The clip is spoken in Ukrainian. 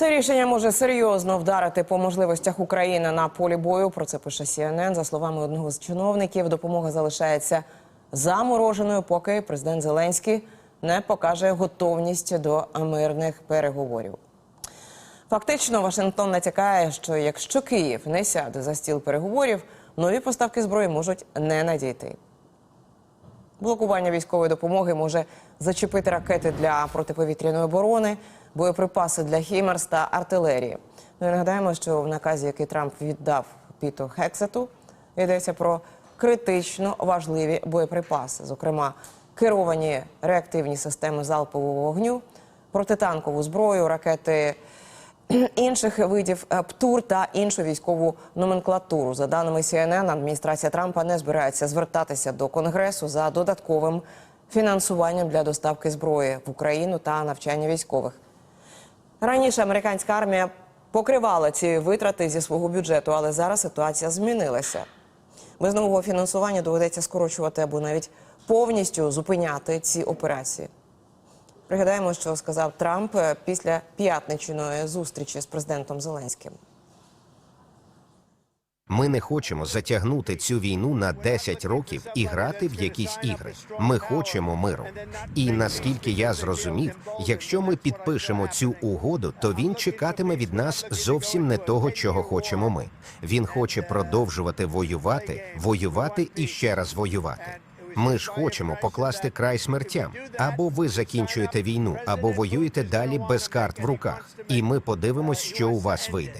Це рішення може серйозно вдарити по можливостях України на полі бою. Про це пише CNN. За словами одного з чиновників, допомога залишається замороженою, поки президент Зеленський не покаже готовність до мирних переговорів. Фактично, Вашингтон натякає, що якщо Київ не сяде за стіл переговорів, нові поставки зброї можуть не надійти. Блокування військової допомоги може зачепити ракети для протиповітряної оборони, боєприпаси для Хімерс та артилерії. Ну і нагадаємо, що в наказі, який Трамп віддав Піту Хексету, йдеться про критично важливі боєприпаси, зокрема керовані реактивні системи залпового вогню, протитанкову зброю, ракети інших видів е, ПТУР та іншу військову номенклатуру. За даними CNN, адміністрація Трампа не збирається звертатися до Конгресу за додатковим фінансуванням для доставки зброї в Україну та навчання військових. Раніше американська армія покривала ці витрати зі свого бюджету, але зараз ситуація змінилася. Без нового фінансування доведеться скорочувати або навіть повністю зупиняти ці операції. Пригадаємо, що сказав Трамп після п'ятничної зустрічі з президентом Зеленським. Ми не хочемо затягнути цю війну на 10 років і грати в якісь ігри. Ми хочемо миру. І наскільки я зрозумів, якщо ми підпишемо цю угоду, то він чекатиме від нас зовсім не того, чого хочемо ми. Він хоче продовжувати воювати, воювати і ще раз воювати. Ми ж хочемо покласти край смертям. Або ви закінчуєте війну, або воюєте далі без карт в руках. І ми подивимось, що у вас вийде.